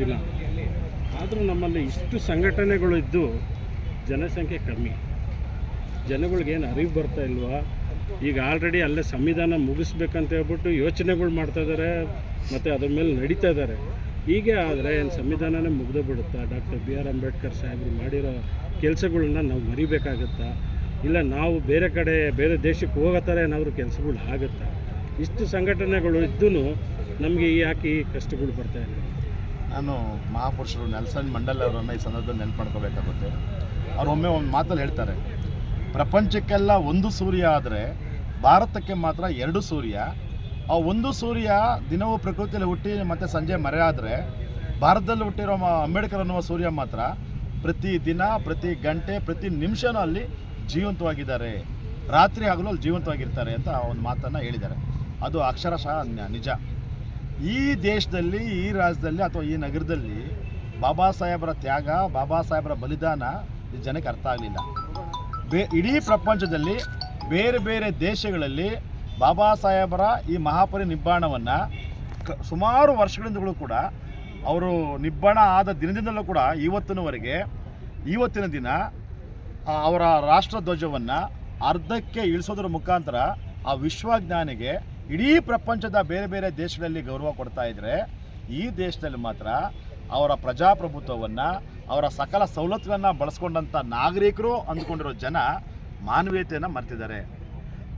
ದಿನ ಆದರೂ ನಮ್ಮಲ್ಲಿ ಇಷ್ಟು ಸಂಘಟನೆಗಳು ಇದ್ದು ಜನಸಂಖ್ಯೆ ಕಮ್ಮಿ. ಜನಗಳಿಗೇನು ಅರಿವು ಬರ್ತಾ ಇಲ್ವಾ? ಈಗ ಆಲ್ರೆಡಿ ಅಲ್ಲೇ ಸಂವಿಧಾನ ಮುಗಿಸ್ಬೇಕಂತ ಹೇಳ್ಬಿಟ್ಟು ಯೋಚನೆಗಳು ಮಾಡ್ತಾ ಇದ್ದಾರೆ ಮತ್ತು ಅದ್ರ ಮೇಲೆ ನಡೀತಾ ಇದ್ದಾರೆ ಹೀಗೆ ಆದರೆ ಏನು ಸಂವಿಧಾನನೇ ಮುಗ್ದು ಬಿಡುತ್ತಾ? ಡಾಕ್ಟರ್ ಬಿ ಆರ್ ಅಂಬೇಡ್ಕರ್ ಸಾಹೇಬರು ಮಾಡಿರೋ ಕೆಲಸಗಳನ್ನ ನಾವು ಮರಿಬೇಕಾಗತ್ತಾ? ಇಲ್ಲ ನಾವು ಬೇರೆ ಕಡೆ, ಬೇರೆ ದೇಶಕ್ಕೆ ಹೋಗೋ ಥರ ಏನಾದರೂ ಕೆಲಸಗಳು ಆಗುತ್ತಾ? ಇಷ್ಟು ಸಂಘಟನೆಗಳು ಇದ್ದೂ ನಮಗೆ ಯಾಕೆ ಈ ಕಷ್ಟಗಳು ಬರ್ತಾ ಇದೆ ನಾನು ಮಹಾಪುರುಷರು ನೆಲ್ಸನ್ ಮಂಡಲ್ ಅವರನ್ನು ಈ ಸಂದರ್ಭದಲ್ಲಿ ನೆನಪು ಮಾಡ್ಕೋಬೇಕಾಗುತ್ತೆ ಅವ್ರು ಒಮ್ಮೆ ಒಂದು ಮಾತಲ್ಲಿ ಹೇಳ್ತಾರೆ, ಪ್ರಪಂಚಕ್ಕೆಲ್ಲ ಒಂದು ಸೂರ್ಯ ಆದರೆ ಭಾರತಕ್ಕೆ ಮಾತ್ರ ಎರಡು ಸೂರ್ಯ. ಆ ಒಂದು ಸೂರ್ಯ ದಿನವೂ ಪ್ರಕೃತಿಯಲ್ಲಿ ಹುಟ್ಟಿ ಮತ್ತು ಸಂಜೆ ಮರೆ ಆದರೆ ಭಾರತದಲ್ಲಿ ಹುಟ್ಟಿರೋ ಅಂಬೇಡ್ಕರ್ ಅನ್ನುವ ಸೂರ್ಯ ಮಾತ್ರ ಪ್ರತಿ ದಿನ, ಪ್ರತಿ ಗಂಟೆ, ಪ್ರತಿ ನಿಮಿಷನೂ ಅಲ್ಲಿ ಜೀವಂತವಾಗಿದ್ದಾರೆ. ರಾತ್ರಿ ಆಗಲೂ ಅಲ್ಲಿ ಜೀವಂತವಾಗಿರ್ತಾರೆ ಅಂತ ಒಂದು ಮಾತನ್ನು ಹೇಳಿದ್ದಾರೆ. ಅದು ಅಕ್ಷರಶಃ ನಿಜ. ಈ ದೇಶದಲ್ಲಿ, ಈ ರಾಜ್ಯದಲ್ಲಿ ಅಥವಾ ಈ ನಗರದಲ್ಲಿ ಬಾಬಾ ಸಾಹೇಬರ ತ್ಯಾಗ, ಬಾಬಾ ಸಾಹೇಬರ ಬಲಿದಾನ ಜನಕ್ಕೆ ಅರ್ಥ ಆಗಲಿಲ್ಲ. ಬೇ, ಇಡೀ ಪ್ರಪಂಚದಲ್ಲಿ ಬೇರೆ ಬೇರೆ ದೇಶಗಳಲ್ಲಿ ಬಾಬಾ ಸಾಹೇಬರ ಈ ಮಹಾಪರಿ ನಿಬ್ಬಾಣವನ್ನು ಸುಮಾರು ವರ್ಷಗಳಿಂದಲೂ ಕೂಡ ಅವರು ನಿಬ್ಬಾಣ ಆದ ದಿನದಿಂದಲೂ ಕೂಡ ಇವತ್ತಿನವರೆಗೆ, ಇವತ್ತಿನ ದಿನ ಅವರ ರಾಷ್ಟ್ರಧ್ವಜವನ್ನು ಅರ್ಧಕ್ಕೆ ಇಳಿಸೋದ್ರ ಮುಖಾಂತರ ಆ ವಿಶ್ವಜ್ಞಾನಿಗೆ ಇಡೀ ಪ್ರಪಂಚದ ಬೇರೆ ಬೇರೆ ದೇಶಗಳಲ್ಲಿ ಗೌರವ ಕೊಡ್ತಾ ಇದ್ದರೆ ಈ ದೇಶದಲ್ಲಿ ಮಾತ್ರ ಅವರ ಪ್ರಜಾಪ್ರಭುತ್ವವನ್ನು, ಅವರ ಸಕಲ ಸವಲತ್ತುಗಳನ್ನು ಬಳಸ್ಕೊಂಡಂಥ ನಾಗರಿಕರು ಅಂದ್ಕೊಂಡಿರೋ ಜನ ಮಾನವೀಯತೆಯನ್ನು ಮರ್ತಿದ್ದಾರೆ.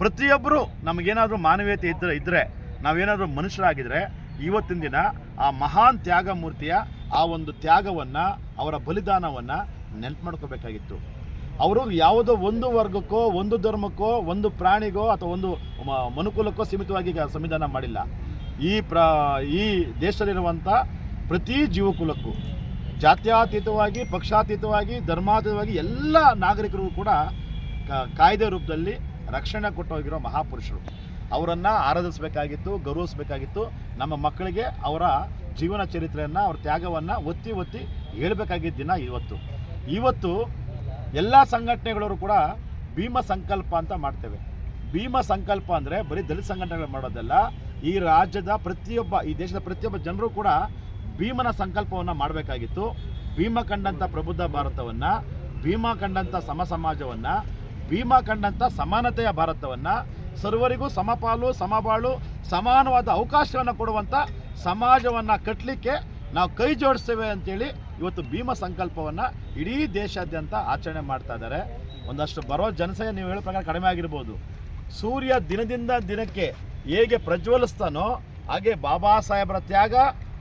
ಪ್ರತಿಯೊಬ್ಬರು ನಮಗೇನಾದರೂ ಮಾನವೀಯತೆ ಇದ್ದರೆ ಇದ್ದರೆ ನಾವೇನಾದರೂ ಮನುಷ್ಯರಾಗಿದ್ದರೆ ಇವತ್ತಿನ ದಿನ ಆ ಮಹಾನ್ ತ್ಯಾಗ ಮೂರ್ತಿಯ ಆ ಒಂದು ತ್ಯಾಗವನ್ನು, ಅವರ ಬಲಿದಾನವನ್ನು ನೆನ್ಪು ಮಾಡ್ಕೋಬೇಕಾಗಿತ್ತು. ಅವರು ಯಾವುದೋ ಒಂದು ವರ್ಗಕ್ಕೋ, ಒಂದು ಧರ್ಮಕ್ಕೋ, ಒಂದು ಪ್ರಾಣಿಗೋ ಅಥವಾ ಒಂದು ಮನುಕುಲಕ್ಕೋ ಸೀಮಿತವಾಗಿ ಸಂವಿಧಾನ ಮಾಡಿಲ್ಲ. ಈ ಪ್ರ, ಈ ದೇಶದಲ್ಲಿರುವಂಥ ಪ್ರತಿ ಜೀವಕುಲಕ್ಕೂ, ಜಾತ್ಯಾತೀತವಾಗಿ, ಪಕ್ಷಾತೀತವಾಗಿ, ಧರ್ಮಾತೀತವಾಗಿ ಎಲ್ಲ ನಾಗರಿಕರಿಗೂ ಕೂಡ ಕಾಯ್ದೆ ರೂಪದಲ್ಲಿ ರಕ್ಷಣೆ ಕೊಟ್ಟು ಹೋಗಿರೋ ಮಹಾಪುರುಷರು. ಅವರನ್ನು ಆರಾಧಿಸಬೇಕಾಗಿತ್ತು, ಗೌರವಿಸಬೇಕಾಗಿತ್ತು. ನಮ್ಮ ಮಕ್ಕಳಿಗೆ ಅವರ ಜೀವನ ಚರಿತ್ರೆಯನ್ನು, ಅವ್ರ ತ್ಯಾಗವನ್ನು ಒತ್ತಿ ಒತ್ತಿ ಹೇಳಬೇಕಾಗಿದ್ದ ದಿನ ಇವತ್ತು. ಇವತ್ತು ಎಲ್ಲ ಸಂಘಟನೆಗಳವರು ಕೂಡ ಭೀಮ ಸಂಕಲ್ಪ ಅಂತ ಮಾಡ್ತೇವೆ. ಭೀಮ ಸಂಕಲ್ಪ ಅಂದರೆ ಬರೀ ದಲಿತ ಸಂಘಟನೆಗಳು ಮಾಡೋದಲ್ಲ, ಈ ರಾಜ್ಯದ ಪ್ರತಿಯೊಬ್ಬ, ಈ ದೇಶದ ಪ್ರತಿಯೊಬ್ಬ ಜನರು ಕೂಡ ಭೀಮನ ಸಂಕಲ್ಪವನ್ನು ಮಾಡಬೇಕಾಗಿತ್ತು. ಭೀಮ ಕಂಡಂಥ ಪ್ರಬುದ್ಧ ಭಾರತವನ್ನು, ಭೀಮ ಕಂಡಂಥ ಸಮ ಸಮಾಜವನ್ನು, ಭೀಮ ಕಂಡಂಥ ಸಮಾನತೆಯ ಭಾರತವನ್ನು ಸರ್ವರಿಗೂ ಸಮಪಾಲು ಸಮಬಾಳು ಸಮಾನವಾದ ಅವಕಾಶವನ್ನು ಕೊಡುವಂಥ ಸಮಾಜವನ್ನು ಕಟ್ಟಲಿಕ್ಕೆ ನಾವು ಕೈ ಜೋಡಿಸ್ತೇವೆ ಅಂತೇಳಿ ಇವತ್ತು ಭೀಮ ಸಂಕಲ್ಪವನ್ನು ಇಡೀ ದೇಶಾದ್ಯಂತ ಆಚರಣೆ ಮಾಡ್ತಾ ಇದ್ದಾರೆ. ಒಂದಷ್ಟು ಬರೋ ಜನಸಂಖ್ಯೆ ನೀವು ಹೇಳೋ ಪ್ರಕಾರ ಕಡಿಮೆ ಆಗಿರ್ಬೋದು. ಸೂರ್ಯ ದಿನದಿಂದ ದಿನಕ್ಕೆ ಹೇಗೆ ಪ್ರಜ್ವಲಿಸ್ತಾನೋ ಹಾಗೆ ಬಾಬಾ ಸಾಹೇಬರ ತ್ಯಾಗ,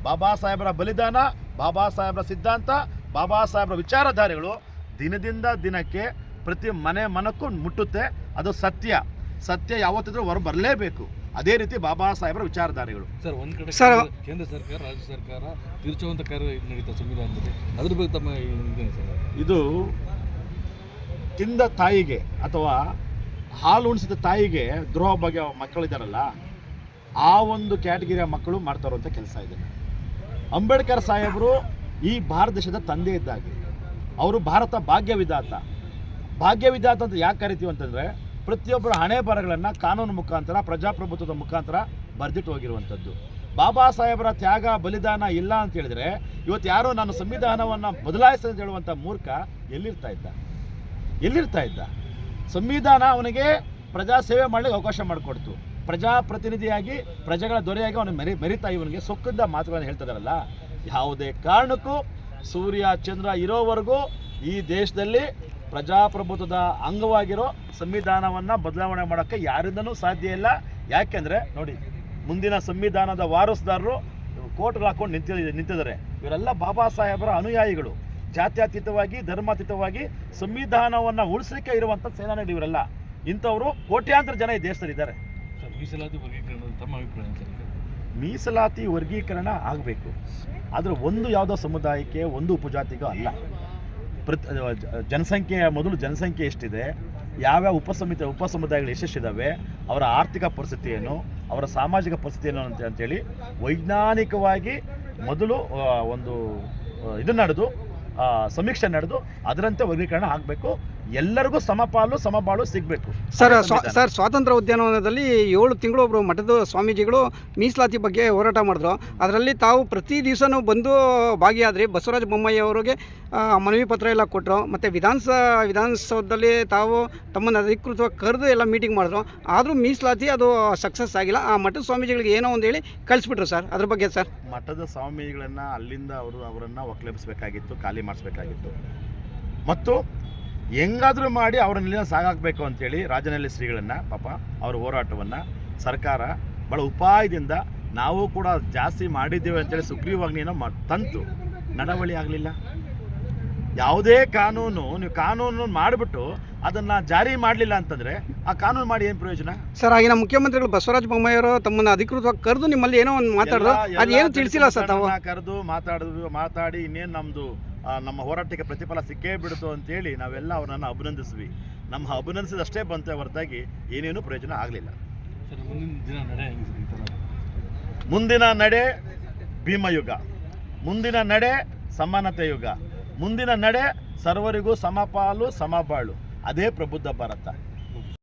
ಬಾಬಾ ಸಾಹೇಬರ ಬಲಿದಾನ, ಬಾಬಾ ಸಾಹೇಬರ ಸಿದ್ಧಾಂತ, ಬಾಬಾ ಸಾಹೇಬರ ವಿಚಾರಧಾರೆಗಳು ದಿನದಿಂದ ದಿನಕ್ಕೆ ಪ್ರತಿ ಮನೆ ಮನಕ್ಕೂ ಮುಟ್ಟುತ್ತೆ. ಅದು ಸತ್ಯ. ಸತ್ಯ ಯಾವತ್ತಿದ್ರೂ ಹೊರ ಬರಲೇಬೇಕು. ಅದೇ ರೀತಿ ಬಾಬಾ ಸಾಹೇಬರ ವಿಚಾರಧಾರೆಗಳು. ಸರ್ ಒಂದ್ ಕಡೆ ಸರ್, ಕೇಂದ್ರ- ಸರ್ಕಾರ ರಾಜ್ಯ ಸರ್ಕಾರ ತಿರುಚುವಂತ ಕಾರ್ಯ ಇದು ನಡೀತಾ ಸಂವಿಧಾನದಲ್ಲಿ. ಅದ್ರ ಬಗ್ಗೆ ತಮ್ಮ ಇದೇನು ಸರ್? ಇದು ತಿಂದ ತಾಯಿಗೆ ಅಥವಾ ಹಾಲು ಉಣಿಸಿದ ತಾಯಿಗೆ ದ್ರೋಹ ಬಗ್ಗೆ ಮಕ್ಕಳಿದ್ದಾರಲ್ಲ ಆ ಒಂದು ಕ್ಯಾಟಗಿರಿಯ ಮಕ್ಕಳು ಮಾಡ್ತಾ ಇರುವಂಥ ಕೆಲಸ ಇದೆ. ಅಂಬೇಡ್ಕರ್ ಸಾಹೇಬರು ಈ ಭಾರತ ದೇಶದ ತಂದೆ ಇದ್ದಾಗೆ. ಅವರು ಭಾರತ ಭಾಗ್ಯ ಭಾಗ್ಯವಿದಾತ ಭಾಗ್ಯ ವಿಧಾತ ಅಂತ ಯಾಕೆ ಕರಿತೀವಿ ಅಂತಂದರೆ ಪ್ರತಿಯೊಬ್ಬರ ಹಣೆ ಬರಗಳನ್ನು ಕಾನೂನು ಮುಖಾಂತರ, ಪ್ರಜಾಪ್ರಭುತ್ವದ ಮುಖಾಂತರ ಬರೆದಿಟ್ಟು ಹೋಗಿರುವಂಥದ್ದು. ಬಾಬಾ ಸಾಹೇಬರ ತ್ಯಾಗ, ಬಲಿದಾನ ಇಲ್ಲ ಅಂತ ಹೇಳಿದ್ರೆ ಇವತ್ತು ಯಾರೋ ನಾನು ಸಂವಿಧಾನವನ್ನು ಅಂತ ಹೇಳುವಂಥ ಮೂರ್ಖ ಎಲ್ಲಿರ್ತಾ ಇದ್ದ? ಎಲ್ಲಿರ್ತಾ ಇದ್ದ? ಸಂವಿಧಾನ ಅವನಿಗೆ ಪ್ರಜಾ ಸೇವೆ ಮಾಡಲಿಕ್ಕೆ ಅವಕಾಶ ಮಾಡಿಕೊಡ್ತು. ಪ್ರಜಾಪ್ರತಿನಿಧಿಯಾಗಿ, ಪ್ರಜೆಗಳ ದೊರೆಯಾಗಿ ಅವನು ಮೆರಿ, ಮೆರಿತಾ ಇವನಿಗೆ ಸೊಕ್ಕದ ಮಾತುಗಳನ್ನು ಹೇಳ್ತಾರಲ್ಲ ಯಾವುದೇ ಕಾರಣಕ್ಕೂ ಸೂರ್ಯ, ಚಂದ್ರ ಇರೋವರೆಗೂ ಈ ದೇಶದಲ್ಲಿ ಪ್ರಜಾಪ್ರಭುತ್ವದ ಅಂಗವಾಗಿರೋ ಸಂವಿಧಾನವನ್ನು ಬದಲಾವಣೆ ಮಾಡೋಕ್ಕೆ ಯಾರಿಂದನೂ ಸಾಧ್ಯ ಇಲ್ಲ. ಯಾಕೆಂದರೆ ನೋಡಿ ಮುಂದಿನ ಸಂವಿಧಾನದ ವಾರಸುದಾರರು ಕೋರ್ಟ್ಗಳು ಹಾಕೊಂಡು ನಿಂತ ನಿಂತಿದ್ದಾರೆ. ಇವರೆಲ್ಲ ಬಾಬಾ ಸಾಹೇಬರ ಅನುಯಾಯಿಗಳು. ಜಾತ್ಯತೀತವಾಗಿ ಧರ್ಮಾತೀತವಾಗಿ ಸಂವಿಧಾನವನ್ನು ಉಳಿಸಲಿಕ್ಕೆ ಇರುವಂಥ ಸೇನಾನಿಗಳು ಇವರೆಲ್ಲ. ಇಂಥವರು ಕೋಟ್ಯಾಂತರ ಜನ ಈ ದೇಶದಲ್ಲಿ ಇದ್ದಾರೆ. ಮೀಸಲಾತಿ ವರ್ಗೀಕರಣ ತಮ್ಮ ಅಭಿಪ್ರಾಯ ಮೀಸಲಾತಿ ವರ್ಗೀಕರಣ ಆಗಬೇಕು. ಆದರೆ ಒಂದು ಯಾವುದೋ ಸಮುದಾಯಕ್ಕೆ ಒಂದು ಉಪಜಾತಿಗೂ ಅಲ್ಲ. ಪ್ರತಿ ಜನಸಂಖ್ಯೆಯ ಮೊದಲು ಜನಸಂಖ್ಯೆ ಎಷ್ಟಿದೆ, ಯಾವ್ಯಾವ ಉಪಸಮಿತಿ ಉಪಸಮುದಾಯಗಳು ಎಷ್ಟೆಷ್ಟಿದ್ದಾವೆ ಅವರ ಆರ್ಥಿಕ ಪರಿಸ್ಥಿತಿ ಏನು ಅವರ ಸಾಮಾಜಿಕ ಪರಿಸ್ಥಿತಿ ಏನು ಅಂತ ಅಂತೇಳಿ ವೈಜ್ಞಾನಿಕವಾಗಿ ಮೊದಲು ಒಂದು ಇದನ್ನ ನಡೆದು ಸಮೀಕ್ಷೆ ನಡೆದು, ಅದರಂತೆ ವರ್ಗೀಕರಣ ಆಗಬೇಕು. ಎಲ್ಲರಿಗೂ ಸಮಪಾಲು ಸಮಬಾಳು ಸಿಗಬೇಕು. ಸರ್ ಸ್ವಾ- ಸರ್ ಸ್ವಾತಂತ್ರ್ಯ ಉದ್ಯಾನವನದಲ್ಲಿ ಏಳು ತಿಂಗಳು ಒಬ್ಬರು ಮಠದ ಸ್ವಾಮೀಜಿಗಳು ಮೀಸಲಾತಿ ಬಗ್ಗೆ ಹೋರಾಟ ಮಾಡಿದ್ರು. ಅದರಲ್ಲಿ ತಾವು ಪ್ರತಿ ದಿವಸನೂ ಬಂದು ಭಾಗಿಯಾದ್ರಿ. ಬಸವರಾಜ ಬೊಮ್ಮಾಯಿ ಅವರಿಗೆ ಮನವಿ ಪತ್ರ ಎಲ್ಲ ಕೊಟ್ಟರು ಮತ್ತು ವಿಧಾನಸ ವಿಧಾನಸೌಧದಲ್ಲಿ ತಾವು ತಮ್ಮನ್ನು ಅಧಿಕೃತವಾಗಿ ಕರೆದು ಎಲ್ಲ ಮೀಟಿಂಗ್ ಮಾಡಿದ್ರು. ಆದರೂ ಮೀಸಲಾತಿ ಅದು ಸಕ್ಸಸ್ ಆಗಿಲ್ಲ. ಆ ಮಠದ ಸ್ವಾಮೀಜಿಗಳಿಗೆ ಏನೋ ಒಂದು ಹೇಳಿ ಕಳಿಸ್ಬಿಟ್ರು ಸರ್. ಅದ್ರ ಬಗ್ಗೆ ಸರ್. ಮಠದ ಸ್ವಾಮೀಜಿಗಳನ್ನು ಅಲ್ಲಿಂದ ಅವರು ಅವರನ್ನು ಒಕ್ಕಲೆಬ್ಸ್ಬೇಕಾಗಿತ್ತು ಖಾಲಿ ಮಾಡಿಸ್ಬೇಕಾಗಿತ್ತು. ಮತ್ತು ಹೆಂಗಾದರೂ ಮಾಡಿ ಅವ್ರ ಇಲ್ಲಿಂದ ಸಾಗಾಕಬೇಕು ಅಂತೇಳಿ ರಾಜನಹಳ್ಳಿ ಶ್ರೀಗಳನ್ನು ಪಾಪ ಅವ್ರ ಹೋರಾಟವನ್ನು ಸರ್ಕಾರ ಭಾಳ ಉಪಾಯದಿಂದ ನಾವು ಕೂಡ ಜಾಸ್ತಿ ಮಾಡಿದ್ದೇವೆ ಅಂತೇಳಿ ಸುಗ್ರೀವಾಜ್ಞೆಯನ್ನು ಮ ತಂತು. ನಡವಳಿ ಆಗಲಿಲ್ಲ. ಯಾವುದೇ ಕಾನೂನು ನೀವು ಕಾನೂನು ಮಾಡಿಬಿಟ್ಟು ಅದನ್ನು ಜಾರಿ ಮಾಡಲಿಲ್ಲ ಅಂತಂದರೆ ಆ ಕಾನೂನು ಮಾಡಿ ಏನು ಪ್ರಯೋಜನ? ಸರ್ ಆಗಿನ ಮುಖ್ಯಮಂತ್ರಿಗಳು ಬಸವರಾಜ ಬೊಮ್ಮಾಯಿಯವರು ತಮ್ಮನ್ನು ಅಧಿಕೃತವಾಗಿ ಕರೆದು ನಿಮ್ಮಲ್ಲಿ ಏನೋ ಒಂದು ಮಾತಾಡೋದು ಅದೇನು ತಿಳಿಸಿಲ್ಲ ಸರ್ ತಾವು. ಕರೆದು ಮಾತಾಡಿದ್ರು ಮಾತಾಡಿ ಇನ್ನೇನು ನಮ್ಮದು ನಮ್ಮ ಹೋರಾಟಕ್ಕೆ ಪ್ರತಿಫಲ ಸಿಕ್ಕೇ ಬಿಡ್ತು ಅಂತೇಳಿ ನಾವೆಲ್ಲ ಅವರನ್ನು ಅಭಿನಂದಿಸ್ವಿ. ನಮ್ಮ ಅಭಿನಂದಿಸಿದಷ್ಟೇ ಬಂತೆ ಹೊರತಾಗಿ ಏನೇನು ಪ್ರಯೋಜನ ಆಗಲಿಲ್ಲ. ಮುಂದಿನ ನಡೆ ಭೀಮಯುಗ ಮುಂದಿನ ನಡೆ ಸಮಾನತೆ ಯುಗ. ಮುಂದಿನ ನಡೆ ಸರ್ವರಿಗೂ ಸಮಪಾಲು ಸಮಬಾಳು ಅದೇ ಪ್ರಬುದ್ಧ ಭಾರತ.